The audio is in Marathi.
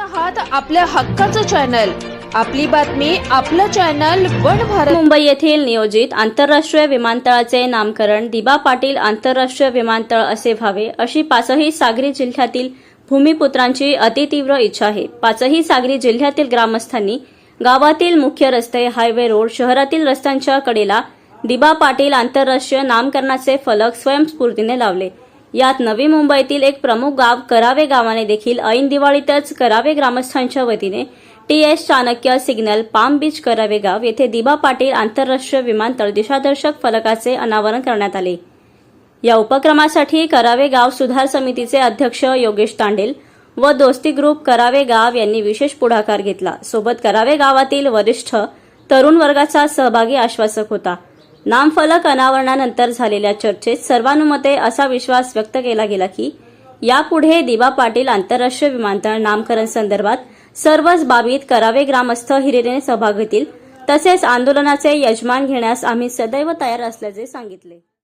आहात आपल्या हक्काचं चॅनल आपली बातमी आपलं चॅनल वन भारत. मुंबई येथील नियोजित आंतरराष्ट्रीय विमानतळाचे नामकरण दिबा पाटील आंतरराष्ट्रीय विमानतळ असे व्हावे अशी पाचही सागरी जिल्ह्यातील भूमिपुत्रांची अतितीव्र इच्छा आहे. पाचही सागरी जिल्ह्यातील ग्रामस्थांनी गावातील मुख्य रस्ते हायवे रोड शहरातील रस्त्यांच्या कडेला दिबा पाटील आंतरराष्ट्रीय नामकरणाचे फलक स्वयंस्फूर्तीने लावले. यात नवी मुंबईतील एक प्रमुख गाव करावे गावाने देखील ऐन दिवाळीतच करावे ग्रामस्थांच्या वतीने T S Chanakya signal Palm Beach Karave गाव येथे दिबा पाटील आंतरराष्ट्रीय विमानतळ दिशादर्शक फलकाचे अनावरण करण्यात आले. या उपक्रमासाठी करावे गाव सुधार समितीचे अध्यक्ष योगेश तांडेल व दोस्ती ग्रुप करावे गाव यांनी विशेष पुढाकार घेतला. सोबत करावे गावातील वरिष्ठ तरुण वर्गाचा सहभागी आश्वासक होता. नामफलक अनावरणानंतर झालेल्या चर्चेत सर्वानुमते असा विश्वास व्यक्त केला गेला की यापुढे दिबा पाटील आंतरराष्ट्रीय विमानतळ नामकरण संदर्भात सर्वच बाबीत करावे ग्रामस्थ हिरिरीने सहभाग घेतील तसेच आंदोलनाचे यजमान घेण्यास आम्ही सदैव तयार असल्याचे सांगितले.